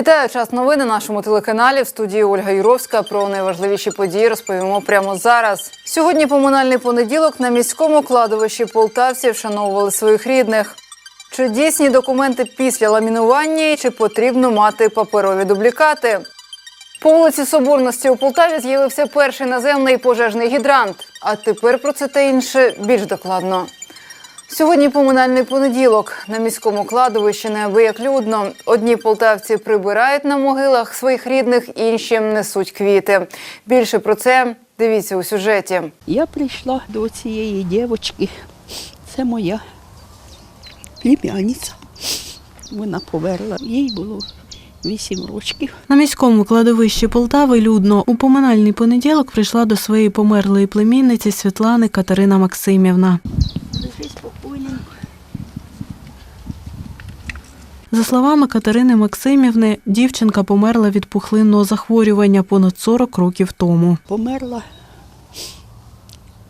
Вітаю час новин на нашому телеканалі. В студії Ольга Юровська про найважливіші події розповімо прямо зараз. Сьогодні поминальний понеділок на міському кладовищі полтавці вшановували своїх рідних. Чи дійсні документи після ламінування і чи потрібно мати паперові дублікати? По вулиці Соборності у Полтаві з'явився перший наземний пожежний гідрант. А тепер про це та інше більш докладно. Сьогодні поминальний понеділок. На міському кладовищі неабияк людно. Одні полтавці прибирають на могилах своїх рідних, інші несуть квіти. Більше про це дивіться у сюжеті. Я прийшла до цієї дівчинки. Це моя племянниця. Вона поверла. Їй було вісім років. На міському кладовищі Полтави людно у поминальний понеділок прийшла до своєї померлої племінниці Світлани Катерина Максимівна. За словами Катерини Максимівни, дівчинка померла від пухлинного захворювання понад 40 років тому. Померла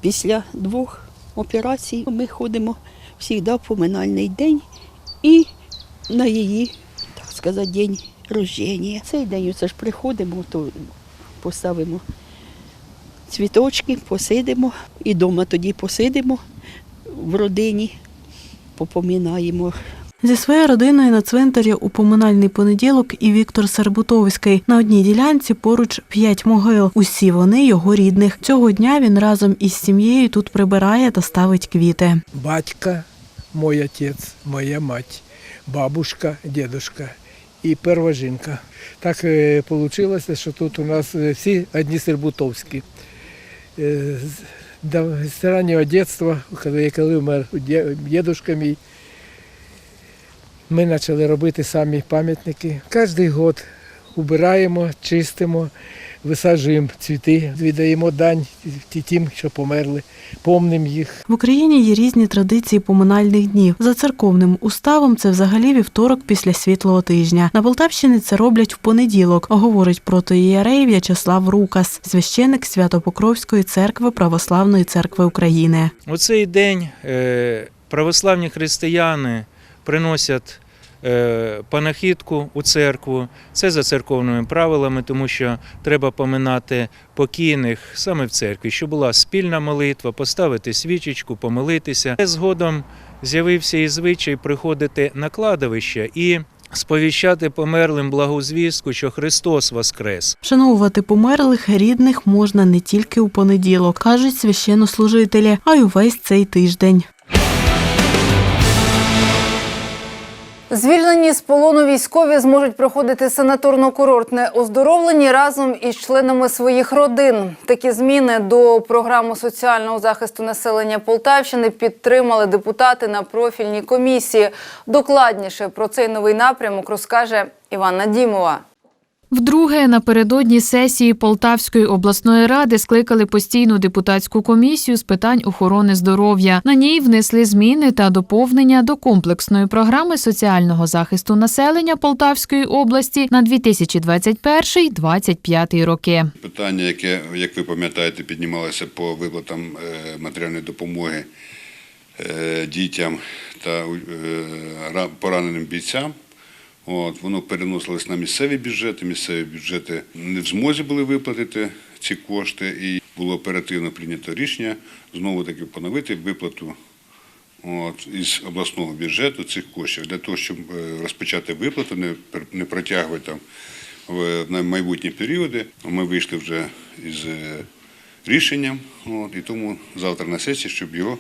після двох операцій. Ми ходимо завжди в поминальний день і на її, так сказати, день рождення. Цей день це ж приходимо, то поставимо цвіточки, посидимо і вдома тоді посидимо в родині, попоминаємо. Зі своєю родиною на цвинтарі у поминальний понеділок і Віктор Сербутовський. На одній ділянці поруч п'ять могил. Усі вони його рідних. Цього дня він разом із сім'єю тут прибирає та ставить квіти. батька, мой отец, моя мать, бабушка, дедушка і перша жінка. Так вийшло, що тут у нас е, всі одні Сербутовські. Е, з- раннього дитинства, коли, вмер дідусь мій, ми почали робити самі пам'ятники. Кожен год убираємо, чистимо, висаджуємо цвіти, віддаємо дань тим, що померли, помнимо їх. В Україні є різні традиції поминальних днів. За церковним уставом це взагалі вівторок після світлого тижня. На Полтавщині це роблять в понеділок, говорить протоієрей В'ячеслав Рукас, священик Свято-Покровської церкви Православної церкви України. У цей день е, православні християни приносять панахідку у церкву. Це за церковними правилами, тому що треба поминати покійних саме в церкві, щоб була спільна молитва, поставити свічечку, помолитися. Згодом з'явився і звичай приходити на кладовище і сповіщати померлим благу звістку, що Христос воскрес. Вшановувати померлих рідних можна не тільки у понеділок, кажуть священнослужителі, а й увесь цей тиждень. Звільнені з полону військові зможуть проходити санаторно-курортне оздоровлення разом із членами своїх родин. Такі зміни до програми соціального захисту населення Полтавщини підтримали депутати на профільній комісії. Докладніше про цей новий напрямок розкаже Іванна Дімова. Вдруге напередодні сесії Полтавської обласної ради скликали постійну депутатську комісію з питань охорони здоров'я. На ній внесли зміни та доповнення до комплексної програми соціального захисту населення Полтавської області на 2021-2025 роки. Питання, яке, як ви пам'ятаєте, піднімалося по виплатам е, матеріальної допомоги е, дітям та е, пораненим бійцям. От, воно переносилось на місцеві бюджети. Місцеві бюджети не в змозі були виплатити ці кошти, і було оперативно прийнято рішення знову таки поновити виплату от, із обласного бюджету цих коштів для того, щоб е, розпочати виплату, не, не протягувати там в майбутні періоди. Ми вийшли вже із е, рішенням, от, і тому завтра на сесії, щоб його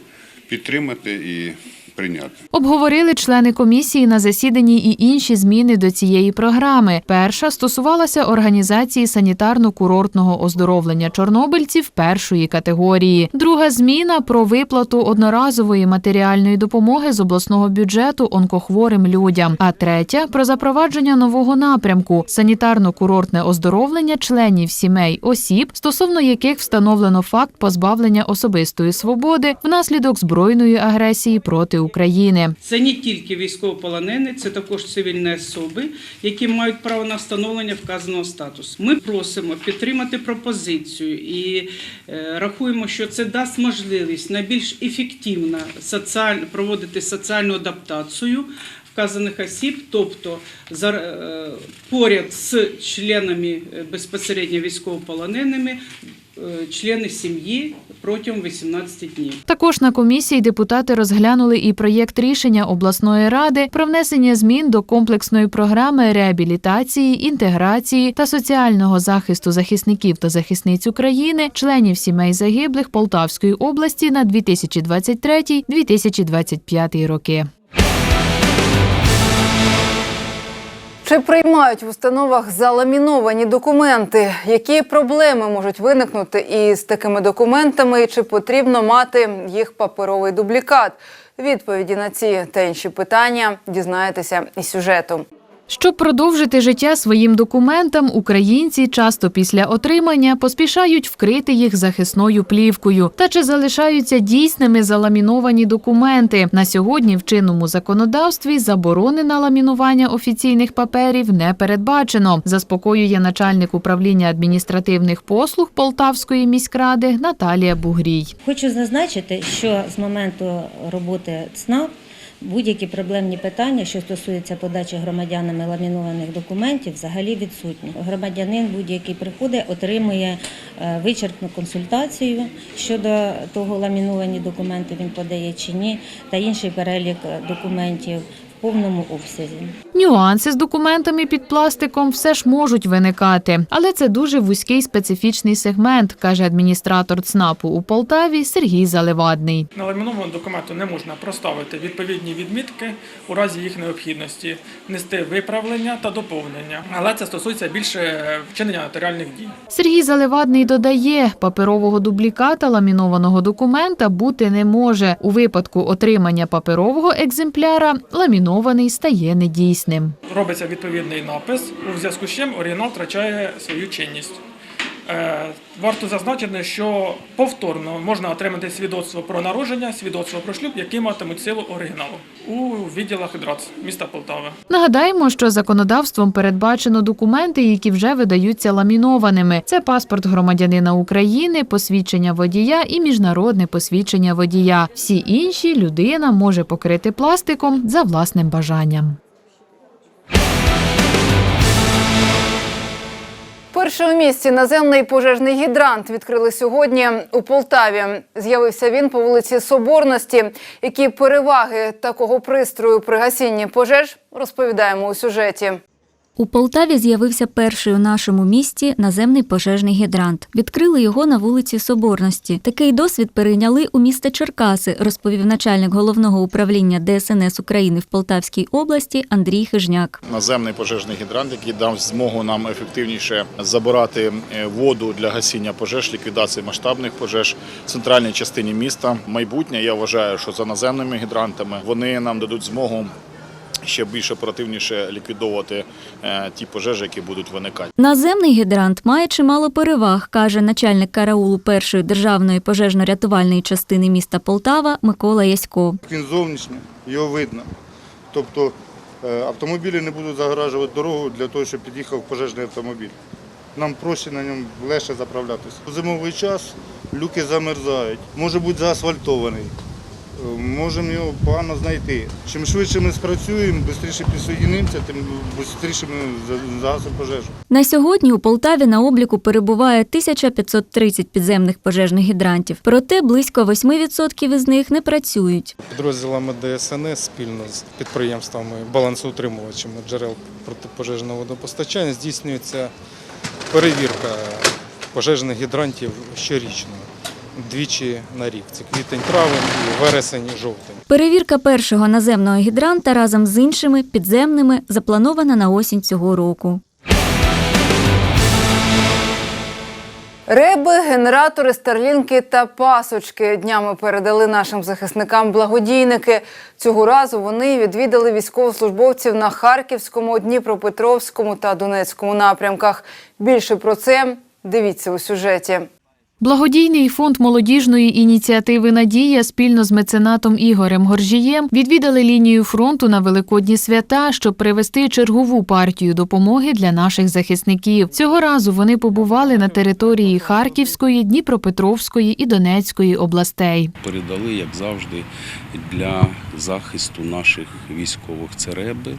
підтримати і прийняти. Обговорили члени комісії на засіданні і інші зміни до цієї програми. Перша стосувалася організації санітарно-курортного оздоровлення чорнобильців першої категорії. Друга зміна про виплату одноразової матеріальної допомоги з обласного бюджету онкохворим людям. А третя про запровадження нового напрямку санітарно-курортне оздоровлення членів сімей осіб, стосовно яких встановлено факт позбавлення особистої свободи внаслідок збройної агресії проти України. Це не тільки військовополонені, це також цивільні особи, які мають право на встановлення вказаного статусу. Ми просимо підтримати пропозицію і е, рахуємо, що це дасть можливість найбільш ефективно проводити соціальну адаптацію вказаних осіб, тобто е, поряд з членами е, безпосередньо військовополоненими, е, члени сім'ї протягом 18 днів. Також на комісії депутати розглянули і проєкт рішення обласної ради про внесення змін до комплексної програми реабілітації, інтеграції та соціального захисту захисників та захисниць України, членів сімей загиблих Полтавської області на 2023-2025 роки. Чи приймають в установах заламіновані документи? Які проблеми можуть виникнути із такими документами? І чи потрібно мати їх паперовий дублікат? Відповіді на ці та інші питання дізнаєтеся із сюжету. Щоб продовжити життя своїм документам, українці часто після отримання поспішають вкрити їх захисною плівкою. Та чи залишаються дійсними заламіновані документи? На сьогодні в чинному законодавстві заборони на ламінування офіційних паперів не передбачено. Заспокоює начальник управління адміністративних послуг Полтавської міськради Наталія Бугрій. Хочу зазначити, що з моменту роботи ЦНАП будь-які проблемні питання, що стосуються подачі громадянами ламінованих документів, взагалі відсутні. Громадянин будь-який приходить, отримує е, вичерпну консультацію щодо того, ламіновані документи він подає чи ні, та інший перелік е, документів повному обсязі. Нюанси з документами під пластиком все ж можуть виникати, але це дуже вузький специфічний сегмент, каже адміністратор ЦНАПу у Полтаві Сергій Заливадний. На ламінованому документу не можна проставити відповідні відмітки у разі їх необхідності, внести виправлення та доповнення. Але це стосується більше вчинення нотаріальних дій. Сергій Заливадний додає, паперового дубліката ламінованого документа бути не може. У випадку отримання паперового екземпляра ламінований стає недійсним. Робиться відповідний напис, у зв'язку з чим оригінал втрачає свою чинність. Варто зазначити, що повторно можна отримати свідоцтво про народження, свідоцтво про шлюб, які матимуть силу оригіналу у відділах ДРАЦ міста Полтави. Нагадаємо, що законодавством передбачено документи, які вже видаються ламінованими. Це паспорт громадянина України, посвідчення водія і міжнародне посвідчення водія. Всі інші людина може покрити пластиком за власним бажанням. Перший у місті наземний пожежний гідрант відкрили сьогодні у Полтаві. З'явився він по вулиці Соборності. Які переваги такого пристрою при гасінні пожеж розповідаємо у сюжеті. У Полтаві з'явився перший у нашому місті наземний пожежний гідрант. Відкрили його на вулиці Соборності. Такий досвід перейняли у місто Черкаси, розповів начальник головного управління ДСНС України в Полтавській області Андрій Хижняк. наземний пожежний гідрант, який дав змогу нам ефективніше забирати е, воду для гасіння пожеж, ліквідації масштабних пожеж в центральній частині міста. Майбутнє я вважаю, що за наземними гідрантами вони нам дадуть змогу. Ще більш оперативніше ліквідовувати е, ті пожежі, які будуть виникати. Наземний гідрант має чимало переваг, каже начальник караулу першої державної пожежно-рятувальної частини міста Полтава Микола Ясько. Він зовнішній, його видно. Тобто е, автомобілі не будуть загоражувати дорогу для того, щоб під'їхав пожежний автомобіль. Нам проще на ньому легше заправлятися. У зимовий час люки замерзають, може бути заасфальтований. Можемо його погано знайти. Чим швидше ми спрацюємо, швидше підсоєднимося, тим швидше ми за- загасимо пожежу. На сьогодні у Полтаві на обліку перебуває 1530 підземних пожежних гідрантів. Проте близько 8% із них не працюють. Підрозділами ДСНС спільно з підприємствами балансоутримувачами джерел протипожежного водопостачання здійснюється перевірка пожежних гідрантів щорічно. Двічі на рік. Це квітень, травень, і вересень, і жовтень. Перевірка першого наземного гідранта разом з іншими підземними запланована на осінь цього року. Реби, генератори, старлінки та пасочки днями передали нашим захисникам благодійники. Цього разу вони відвідали військовослужбовців на Харківському, Дніпропетровському та Донецькому напрямках. Більше про це дивіться у сюжеті. Благодійний фонд молодіжної ініціативи Надія спільно з меценатом Ігорем Горжієм відвідали лінію фронту на великодні свята, щоб привезти чергову партію допомоги для наших захисників. Цього разу вони побували на території Харківської, Дніпропетровської і Донецької областей. передали, як завжди, для захисту наших військових цереби,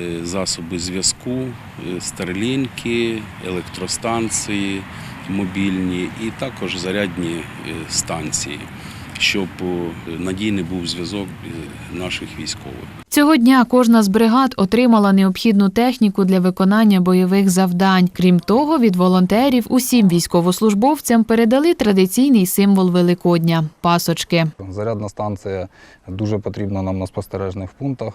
е, засоби зв'язку, е, старлінки, електростанції мобільні і також зарядні е, станції, щоб е, надійний був зв'язок е, наших військових. Цього дня кожна з бригад отримала необхідну техніку для виконання бойових завдань. Крім того, від волонтерів усім військовослужбовцям передали традиційний символ Великодня пасочки. Зарядна станція дуже потрібна нам на спостережних пунктах,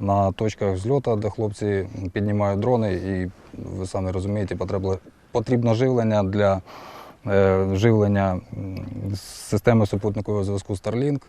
на точках зльоту, де хлопці піднімають дрони, і ви самі розумієте, потрібно, потрібно живлення для е, живлення системи супутникового зв'язку Starlink,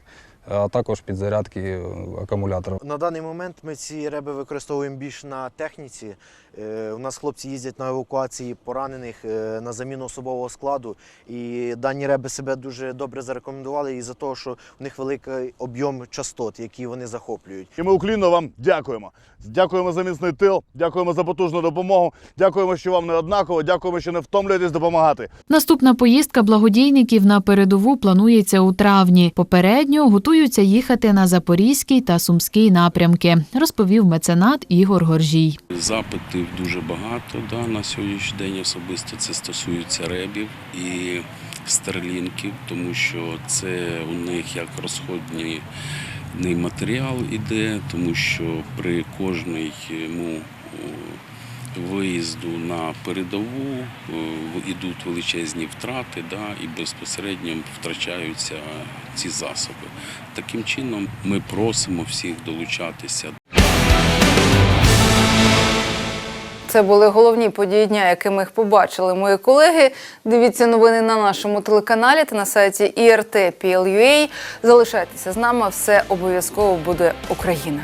а також підзарядки е, акумулятора. На даний момент ми ці реби використовуємо більш на техніці. Е, У нас хлопці їздять на евакуації поранених е, на заміну особового складу. І дані реби себе дуже добре зарекомендували із-за того, що у них великий об'єм частот, які вони захоплюють. І ми уклінно вам дякуємо. Дякуємо за міцний тил, дякуємо за потужну допомогу. Дякуємо, що вам не однаково. Дякуємо, що не втомлюєтесь допомагати. Наступна поїздка благодійників на передову планується у травні. Попередньо готуються їхати на Запорізький та Сумський напрямки, розповів меценат Ігор Горжій. Запитів дуже багато да, на сьогоднішній день особисто це стосується ребів і старлінків, тому що це у них як розходний матеріал іде, тому що при кожному виїзду на передову е, йдуть величезні втрати, да, і безпосередньо втрачаються ці засоби. Таким чином ми просимо всіх долучатися Це були головні події дня, якими їх побачили мої колеги. Дивіться новини на нашому телеканалі та на сайті IRT.PL.UA. Залишайтеся з нами. Все обов'язково буде Україна.